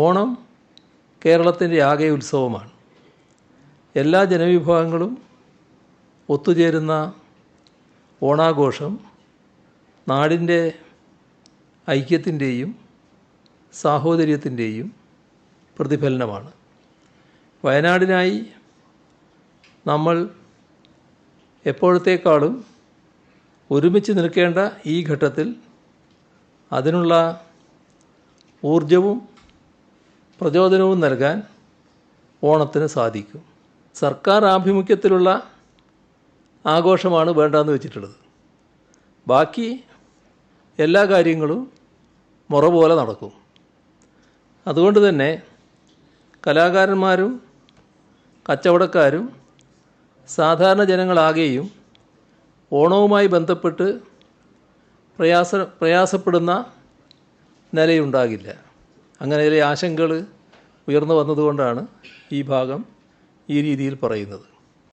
ഓണം കേരളത്തിന്റെ ആകെ ഉത്സവമാണ്. എല്ലാ ജനവിഭാഗങ്ങളും ഒത്തുചേരുന്ന ഓണാഘോഷം നാടിന്റെ ഐക്യത്തിന്റെയും സാഹോദര്യത്തിന്റെയും പ്രതിഫലനമാണ്. വയനാടിനായി നമ്മൾ എപ്പോഴത്തേക്കാളും ഒരുമിച്ച് നിൽക്കേണ്ട ഈ ഘട്ടത്തിൽ അതിനുള്ള ഊർജവും പ്രചോദനവും നൽകാൻ ഓണത്തിന് സാധിക്കും. സർക്കാർ ആഭിമുഖ്യത്തിലുള്ള ആഘോഷമാണ് വേണ്ടെന്ന് വെച്ചിട്ടുള്ളത്. ബാക്കി എല്ലാ കാര്യങ്ങളും മുറ പോലെ നടക്കും. അതുകൊണ്ട് തന്നെ കലാകാരന്മാരും കച്ചവടക്കാരും സാധാരണ ജനങ്ങളാകെയും ഓണവുമായി ബന്ധപ്പെട്ട് പ്രയാസ പ്രയാസപ്പെടുന്ന നിലയുണ്ടാകില്ല. അങ്ങനെ ചില ആശങ്കകൾ ഉയർന്നു വന്നതുകൊണ്ടാണ് ഈ ഭാഗം ഈ രീതിയിൽ പറയുന്നത്.